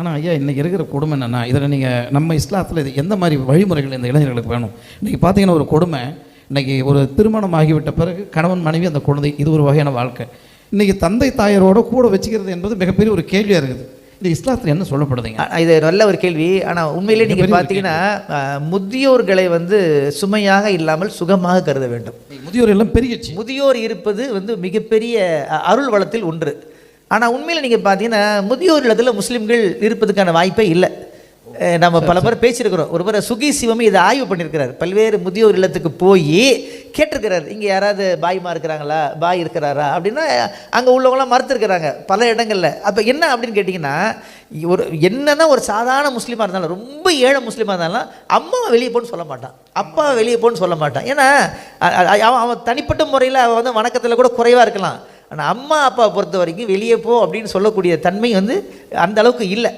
ஆனால் ஐயா இன்றைக்கி இருக்கிற கொடுமை என்னென்னா இதில் நீங்கள் நம்ம இஸ்லாத்தில் இது எந்த மாதிரி வழிமுறைகள் இந்த இளைஞர்களுக்கு வேணும்? இன்றைக்கி பார்த்தீங்கன்னா ஒரு கொடுமை இன்றைக்கி ஒரு திருமணம் ஆகிவிட்ட பிறகு கணவன் மனைவி அந்த குழந்தை இது ஒரு வகையான வாழ்க்கை. இன்றைக்கி தந்தை தாயரோட கூட வச்சுக்கிறது என்பது மிகப்பெரிய ஒரு கேள்வியாக இருக்குது. இந்த இஸ்லாத்தில் என்ன சொல்லப்படுதுங்க? இது நல்ல ஒரு கேள்வி. ஆனால் உண்மையிலே நீங்கள் பார்த்தீங்கன்னா முதியோர்களை வந்து சுமையாக இல்லாமல் சுகமாக கருத வேண்டும். முதியோர் எல்லாம் பெருகிடுச்சு முதியோர் இருப்பது வந்து மிகப்பெரிய அருள் வளத்தில் ஒன்று. ஆனால் உண்மையில் நீங்கள் பார்த்தீங்கன்னா முதியோர் இல்லத்தில் முஸ்லீம்கள் இருப்பதுக்கான வாய்ப்பே இல்லை. நம்ம பல பேர் பேசியிருக்கிறோம். ஒரு முறை சுகி சிவமி இதை ஆய்வு பண்ணியிருக்கிறார். பல்வேறு முதியோர் இல்லத்துக்கு போய் கேட்டிருக்கிறார் இங்கே யாராவது பாய்மா இருக்கிறாங்களா பாய் இருக்கிறாரா? அப்படின்னா அங்கே உள்ளவங்களாம் மறுத்துருக்கிறாங்க பல இடங்களில். அப்போ என்ன அப்படின்னு கேட்டிங்கன்னா ஒரு என்னன்னா ஒரு சாதாரண முஸ்லீமாக இருந்தாலும் ரொம்ப ஏழை முஸ்லீமாக இருந்தாலும் அம்மாவை வெளியே போன்னு சொல்ல மாட்டான். அப்பாவை வெளியே போன்னு சொல்ல மாட்டான். ஏன்னா அவன் அவன் தனிப்பட்ட முறையில் அவன் வந்து வணக்கத்தில் கூட குறைவாக இருக்கலாம். ஆனால் அம்மா அப்பாவை பொறுத்த வரைக்கும் வெளியே போ அப்படின்னு சொல்லக்கூடிய தன்மை வந்து அந்த அளவுக்கு இல்லை.